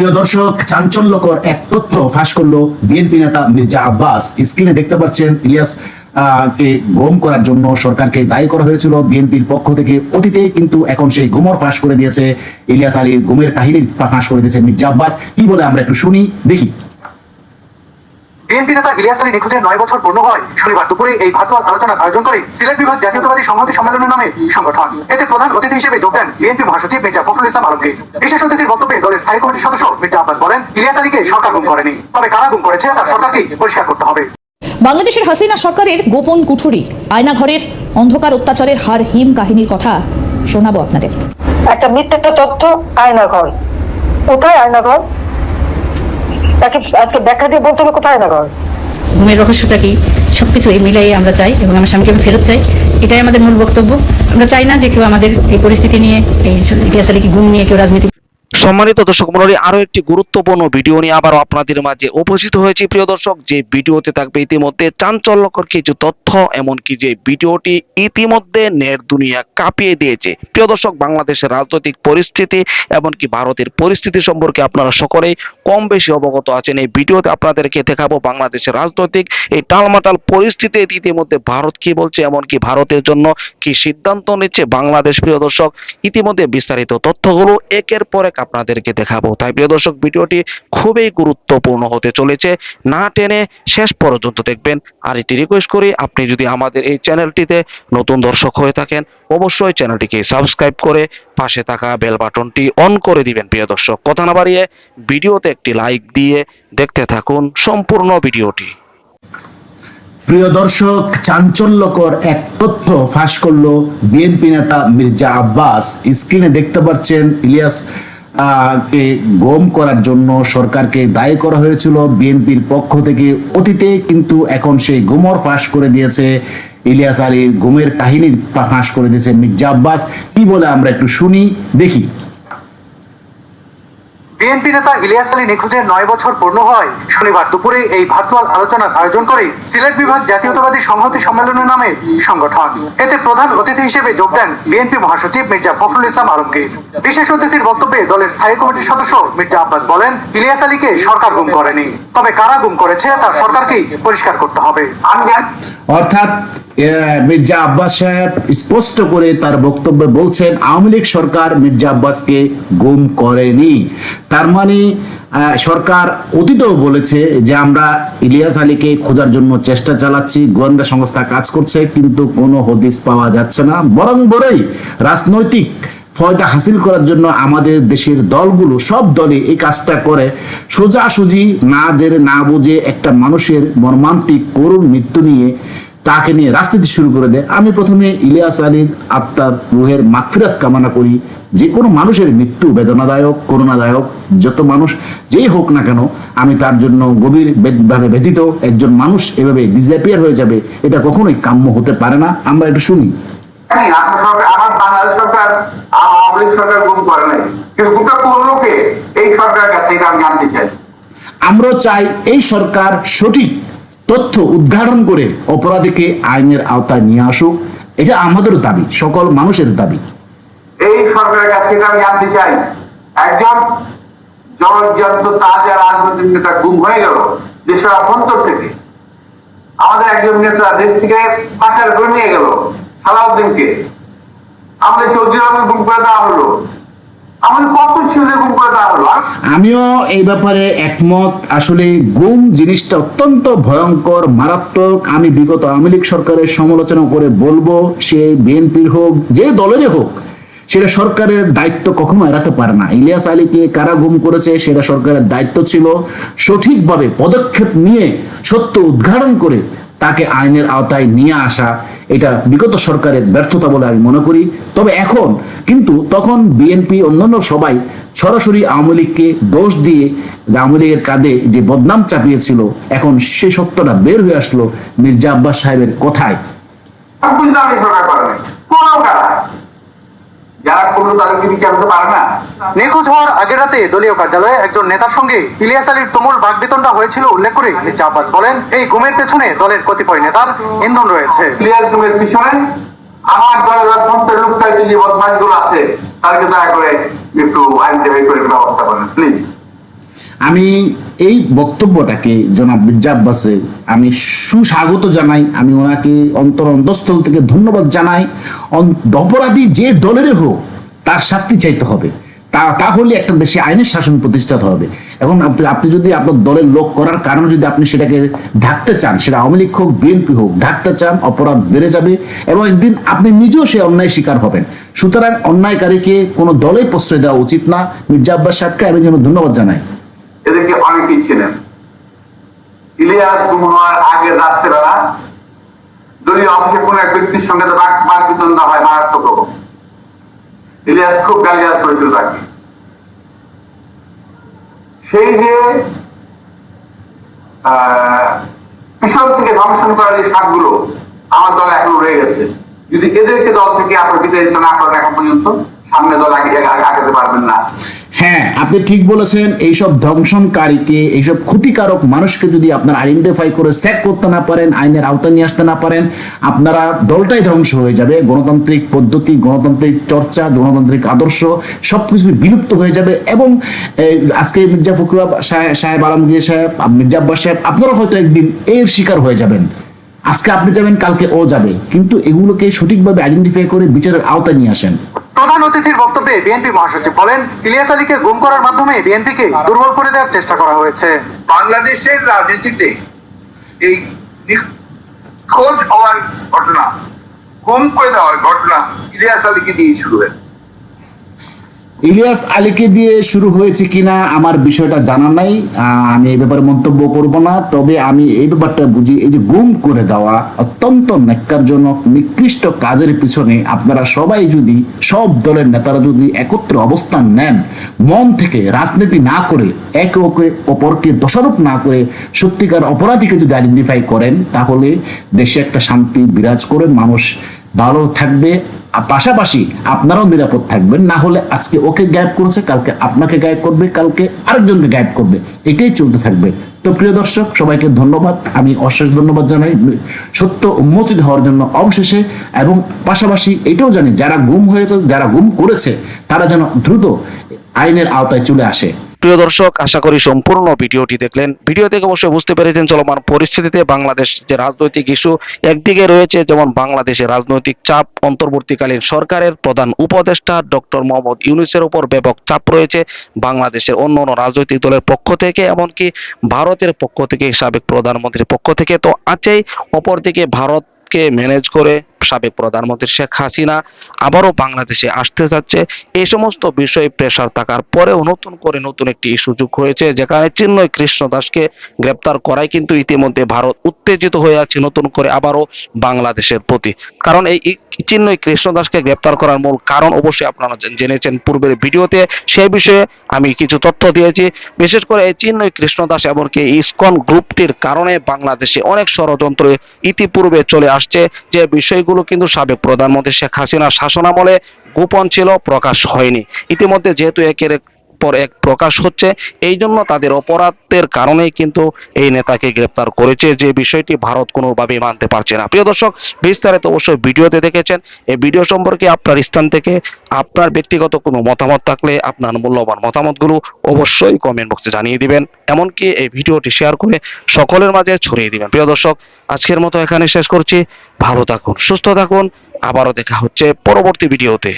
প্রিয় দর্শক, চাঞ্চল্যকর এক তথ্য ফাঁস করল বিএনপি নেতা মির্জা আব্বাস। স্ক্রিনে দেখতে পাচ্ছেন ইলিয়াস কে গম করার জন্য সরকারকে দায়ী করা হয়েছিল। বিএনপির পক্ষ থেকে অতীতে কিন্তু এখন সেই গুমর ফাঁস করে দিয়েছে। ইলিয়াস আলী গুমের কাহিনী ফাঁস করে দিয়েছে মির্জা আব্বাস। কি বলে আমরা একটু শুনি, দেখি। বিএনপি নেতা ইলিয়াস আলী নিখোঁজের নয় বছর পূর্ণ হয় শনিবার দুপুরে এই ভার্চুয়াল আলোচনার আয়োজন করে সিলেট বিভাগ জাতীয়তাবাদী সংহতি সম্মেলনের নামে সংগঠন। এতে প্রধান অতিথি হিসেবে যোগ দেন বিএনপি মহাসচিব মির্জা ফখরুল ইসলাম আলমগীর। বিশেষ অতিথির বক্তব্যে দলের স্থায়ী কমিটির সদস্য মির্জা আব্বাস বলেন ইলিয়াস আলীকে সরকার গুম করেনি। তবে কারা গুম করেছে তার সরকারকেই পরিষ্কার করতে হবে। বাংলাদেশের হাসিনা সরকারের গোপন কুঠুরি আয়নাঘরের অন্ধকার অত্যাচারের হার হিম কাহিনীর কথা শোনাবো আপনাদের। একটা মিথ্যাটা তথ্য আয়নাঘর। কোথায় আয়নাঘর? তাকে আজকে ব্যাখ্যা দিয়ে বলতে হবে কোথায় আয়নাঘর ঘুমের রহস্যটা কি? সবকিছু এই মিলাই আমরা চাই এবং আমার স্বামীকে আমি ফেরত চাই। এটাই আমাদের মূল বক্তব্য। আমরা চাই না যে কেউ আমাদের এই পরিস্থিতি নিয়ে, এই ইতিহাস ঘুম নিয়ে কেউ রাজনীতি সম্মানিত দর্শক মন্ডলী আরও একটি গুরুত্বপূর্ণ ভিডিও নিয়ে আবারও আপনাদের মাঝে উপস্থিত হয়েছি। প্রিয় দর্শক, যে ভিডিওতে থাকবে ইতিমধ্যে চাঞ্চল্যকর কিছু তথ্য, এমনকি যে ভিডিওটি ইতিমধ্যে নেট দুনিয়া কাঁপিয়ে দিয়েছে। প্রিয় দর্শক, বাংলাদেশের রাজনৈতিক পরিস্থিতি, এমনকি ভারতের পরিস্থিতি সম্পর্কে আপনারা সকলেই কম বেশি অবগত আছেন। এই ভিডিওতে আপনাদেরকে দেখাবো বাংলাদেশের রাজনৈতিক এই টালমাটাল পরিস্থিতি, ইতিমধ্যে ভারত কি বলছে, এমনকি ভারতের জন্য কি সিদ্ধান্ত নিচ্ছে বাংলাদেশ। প্রিয় দর্শক, ইতিমধ্যে বিস্তারিত তথ্যগুলো একের পর এক আপনাদেরকে দেখাবো। তাই প্রিয় দর্শক, ভিডিওটি খুবই গুরুত্বপূর্ণ হতে চলেছে। না টেনে শেষ পর্যন্ত দেখবেন। আর এটি রিকোয়েস্ট করি, আপনি যদি আমাদের এই চ্যানেলটিতে নতুন দর্শক হয়ে থাকেন, অবশ্যই চ্যানেলটিকে সাবস্ক্রাইব করে পাশে থাকা বেল বাটনটি অন করে দিবেন, প্রিয় দর্শক। কথা না বাড়িয়ে ভিডিওতে একটি লাইক দিয়ে দেখতে থাকুন সম্পূর্ণ ভিডিওটি। প্রিয় দর্শক, চাঞ্চল্যকর এক তথ্য ফাঁস করল বিএনপি নেতা মির্জা আব্বাস। স্ক্রিনে দেখতে পাচ্ছেন ইলিয়াস গম করার জন্য সরকারকে দায়ী করা হয়েছিল, বিএনপির পক্ষ থেকে অতীতে কিন্তু এখন সেই গুমর ফাঁস করে দিয়েছে, ইলিয়াস আলীর গুমের কাহিনী ফাঁস করে দিয়েছে মির্জা আব্বাস। কি বলে আমরা একটু শুনি, দেখি। বিএনপি নেতা ইলিয়াস আলী নিখোঁজের নয় বছর পূর্ণ হয়। শনিবার দুপুরে এই ভার্চুয়াল আলোচনার আয়োজন করে সিলেট বিভাগ জাতীয়তাবাদী সংহতি সম্মেলনের নামে সংগঠন। এতে প্রধান অতিথি হিসেবে যোগ দেন বিএনপি মহাসচিব মির্জা ফখরুল ইসলাম আলমগীর। বিশেষ অতিথির বক্তব্যে দলের স্থায়ী কমিটির সদস্য মির্জা আব্বাস বলেন, ইলিয়াস আলীকে সরকার গুম করেনি। তবে কারা গুম করেছে তার সরকারকেই পরিষ্কার করতে হবে। অর্থাৎ মির্জা আব্বাস সাহেব স্পষ্ট করে তার বক্তব্যে বলছেন, আওয়ামী লীগ সরকার মির্জা আব্বাসকে গুম করেনি। তার মানে সরকার অতীতেও বলেছে যে আমরা ইলিয়াস আলীকে খোঁজার জন্য চেষ্টা চালাচ্ছি, গোয়েন্দা সংস্থা কাজ করছে, কিন্তু কোনো হদিস পাওয়া যাচ্ছে না। বরং বরই রাজনৈতিক ফয়দা হাসিল করার জন্য আমাদের দেশের দলগুলো, সব দলে এই কাজটা করে। সোজাসুজি না জেরে না বুঝে একটা মানুষের মর্মান্তিক করুণ মৃত্যু নিয়ে তাকে নিয়ে রাজনীতি শুরু করে দেয়। আমি প্রথমে ইলিয়াস আলীর আত্মার রুহের মাগফিরাত কামনা করি। যে কোনো মানুষের মৃত্যু বেদনাদায়ক করুণাদায়ক যত মানুষ যেই হোক না কেন আমি তার জন্য গভীর ভাবে ব্যতীত একজন মানুষ এভাবে ডিসঅ্যাপিয়ার হয়ে যাবে এটা কখনোই কাম্য হতে পারে না। আমরা শুনি। এটা চাই। আমরা চাই এই সরকার সঠিক তথ্য উদ্ঘাটন করে অপরাধীকে আইনের আওতায় নিয়ে আসুক, এটা আমাদের দাবি, সকল মানুষের দাবি। এই সরকারের কাছে আমি জানতে চাই। একজন জলজন্ত তাজা রাজনৈতিক নেতা গুম হয়ে গেল দেশের অভ্যন্তর থেকে। আমাদের একজন নেতা দেশ থেকে পাচার করে নিয়ে গেল সালাউদ্দিনকে। আমাদের চৌধুরী রহমান গুম করে দেওয়া হলো আমিও এই ব্যাপারে একমত। আসলে গুম জিনিসটা অত্যন্ত ভয়ঙ্কর, মারাত্মক। আমি বিগত আওয়ামী লীগ সরকারের সমালোচনা করে বলব, সে বিএনপির হোক, যে দলেরই হোক, সেটা সরকারের দায়িত্ব কখনো এড়াতে পারে না। ইলিয়াস আলীকে কারা গুম করেছে, সেটা সরকারের দায়িত্ব ছিল সঠিকভাবে পদক্ষেপ নিয়ে সত্য উদ্ঘাটন করে তাকে আইনের আওতায় নিয়ে আসা, এটা বিগত সরকারের ব্যর্থতা বলে আমি মনে করি। তবে এখন, কিন্তু তখন বিএনপি, অন্যান্য সবাই সরাসরি আওয়ামী লীগকে দোষ দিয়ে আওয়ামী লীগের কাঁধে যে বদনাম চাপিয়েছিল, এখন সে সত্যটা বের হয়ে আসলো মির্জা আব্বাস সাহেবের কথায় কিন্তু আমি সরকার করে নাই কোনো কারা যারা করল তাদেরকে বিচার হতে পারে না। নিখোঁজ হওয়ার আগের রাতে দলীয় কার্যালয়ে একজন নেতার সঙ্গে ইলিয়াস আলীর তুমুল বাগবিতণ্ডা হয়েছিল উল্লেখ করে মির্জা আব্বাস বলেন এই গুমের পেছনে দলের কতিপয় নেতার ইন্ধন রয়েছে। গুমের পিছনে আমার দলের অভ্যন্তর লোকটাই যে বদমাশগুলো আছে তাদেরকে দয়া করে একটু আইন বের করে ব্যবস্থা করেন প্লিজ আমি এই বক্তব্যটাকে জনাব মির্জা আব্বাসের আমি সুস্বাগত জানাই। আমি ওনাকে অন্তর অন্তঃস্থল থেকে ধন্যবাদ জানাই। অপরাধী যে দলেরই হোক, তার শাস্তি চাইতে হবে। তা তাহলে একটা দেশে আইনের শাসন প্রতিষ্ঠাত হবে। এবং আপনি যদি আপনার দলের লোক করার কারণে যদি আপনি সেটাকে ঢাকতে চান, সেটা আওয়ামী লীগ হোক, বিএনপি হোক, ঢাকতে চান, অপরাধ বেড়ে যাবে এবং একদিন আপনি নিজেও সে অন্যায় শিকার হবেন। সুতরাং অন্যায়কারীকে কোনো দলেই প্রশ্রয় দেওয়া উচিত না। মির্জা আব্বাস সাহেবকে আমি যেন ধন্যবাদ জানাই। এদেরকে অনেকেই ছিলেন ইলিয়াস গুম হওয়ার আগের রাত্রেবেলা দলীয় অফিসে কোন এক ব্যক্তির সঙ্গে বাক বিতণ্ডা হয় মারাত্মক ইলিয়াস খুব গালিগালাজ করেছিল তাকে। সেই যে পিছন থেকে ধ্বংসন করার যে সাপগুলো আমার দল এখনও রয়ে গেছে। যদি এদেরকে দল থেকে আপনার বিতাড়িত না করেন এখন পর্যন্ত সামনে দল আগে আগে- আগাতে পারবেন না। হ্যাঁ আপনি ঠিক বলেছেন, এইসব ধ্বংসনকারীকে, এইসব ক্ষতিকারক মানুষকে যদি আপনারা আইডেন্টিফাই করে সেট করতে না পারেন, আইনের আওতায় নিয়ে আসতে না পারেন, আপনারা দলটাই ধ্বংস হয়ে যাবে। গণতান্ত্রিক পদ্ধতি, গণতান্ত্রিক চর্চা, গণতান্ত্রিক আদর্শ সবকিছু বিলুপ্ত হয়ে যাবে এবং আজকে মির্জা ফখরুল সাহেব আলমগীর সাহেব মির্জা আব্বাস সাহেব, আপনারা হয়তো একদিন এর শিকার হয়ে যাবেন। আজকে আপনি যাবেন, কালকে ও যাবে। কিন্তু এগুলোকে সঠিকভাবে আইডেন্টিফাই করে বিচারের আওতায় নিয়ে আসেন। প্রধান অতিথির বক্তব্যে বিএনপি মহাসচিব বলেন, ইলিয়াস আলীকে গুম করার মাধ্যমে বিএনপিকে দুর্বল করে দেওয়ার চেষ্টা করা হয়েছে। বাংলাদেশের রাজনীতিতে এই খোঁজ হওয়ার ঘটনা, গুম করে দেওয়ার ঘটনা ইলিয়াস আলীকে দিয়ে শুরু হয়েছে। ইলিয়াস আলীকে দিয়ে শুরু হয়েছে কিনা আমার বিষয়টা জানা নাই। আমি এই ব্যাপারে মন্তব্য করব না। তবে আমি এই ব্যাপারটা বুঝি, এই যে গুম করে দেওয়া অত্যন্ত ন্যাক্কারজনক, নিকৃষ্ট কাজের পিছনে আপনারা সবাই যদি, সব দলের নেতারা যদি একত্রে অবস্থান নেন, মন থেকে রাজনীতি না করে, একে ওকে অপরকে দোষারোপ না করে, সত্যিকার অপরাধীকে যদি আইডেন্টিফাই করেন, তাহলে দেশে একটা শান্তি বিরাজ করে, মানুষ ভালো থাকবে। পাশাপাশি আপনারাও নিরাপদ থাকবেন, না হলে আজকে ওকে গায়েব করেছে, কালকে আপনাকে গায়েব করবে, কালকে আরেকজনকে গায়েব করবে, এটাই চলতে থাকবে। তো প্রিয় দর্শক, সবাইকে ধন্যবাদ। আমি অশেষ ধন্যবাদ জানাই, সত্য উন্মোচিত হওয়ার জন্য অবশেষে, এবং পাশাপাশি এটাও জানি, যারা গুম হয়েছে, যারা গুম করেছে, তারা যেন দ্রুত আইনের আওতায় চলে আসে। প্রিয় দর্শক, আশা করি সম্পূর্ণ ভিডিওটি দেখলেন। ভিডিও থেকে অবশ্যই বুঝতে পেরেছেন চলমান পরিস্থিতিতে বাংলাদেশ যে রাজনৈতিক ইস্যু, একদিকে রয়েছে যেমন বাংলাদেশের রাজনৈতিক চাপ অন্তর্বর্তীকালীন সরকারের প্রধান উপদেষ্টা ডক্টর মোহাম্মদ ইউনুসের উপর ব্যাপক চাপ রয়েছে। বাংলাদেশের অন্য অন্য রাজনৈতিক দলের পক্ষ থেকে, এমনকি ভারতের পক্ষ থেকে, সাবেক প্রধানমন্ত্রীর পক্ষ থেকে তো আছেই। অপরদিকে ভারতকে ম্যানেজ করে সাবেক প্রধানমন্ত্রী শেখ হাসিনা আবারও বাংলাদেশে আসতে যাচ্ছে। এই সমস্ত বিষয়ে প্রেশার থাকার পরেও নতুন করে নতুন একটি সুযোগ হয়েছে, যেখানে চিন্ময় কৃষ্ণ দাসকে গ্রেপ্তার করাই কিন্তু ইতিমধ্যে ভারত উত্তেজিত হয়ে আছে নতুন করে আবারও বাংলাদেশের প্রতি। কারণ এই চিন্ময় কৃষ্ণ দাসকে গ্রেপ্তার করার মূল কারণ অবশ্যই আপনারা জেনেছেন পূর্বের ভিডিওতে। সেই বিষয়ে আমি কিছু তথ্য দিয়েছি। বিশেষ করে এই চিন্ময় কৃষ্ণ দাস এমনকি ইসকন গ্রুপটির কারণে বাংলাদেশে অনেক ষড়যন্ত্র ইতিপূর্বে চলে আসছে। যে বিষয়গুলো কিন্তু সাবেক প্রধানমন্ত্রী শেখ হাসিনার শাসনামলে গোপন ছিল প্রকাশ হয়নি। ইতিমধ্যে যেহেতু একের পর এক প্রকাশ হচ্ছে। এই জন্য তাদের অপরাধের কারণেই কিন্তু এই নেতাকে গ্রেপ্তার করেছে। যে বিষয়টি ভারত কোনোভাবেই মানতে পারছে না। প্রিয় দর্শক, বিস্তারিত অবশ্যই ভিডিওতে দেখেছেন। এই ভিডিও সম্পর্কে আপনার স্থান থেকে আপনার ব্যক্তিগত কোনো মতামত থাকলে আপনার মূল্যবান মতামতগুলো অবশ্যই কমেন্ট বক্সে জানিয়ে দিবেন। এমনকি এই ভিডিওটি শেয়ার করে সকলের মাঝে ছড়িয়ে দিবেন। প্রিয় দর্শক, আজকের মতো এখানে শেষ করছি। ভালো থাকুন, সুস্থ থাকুন। আবারও দেখা হচ্ছে পরবর্তী ভিডিওতে।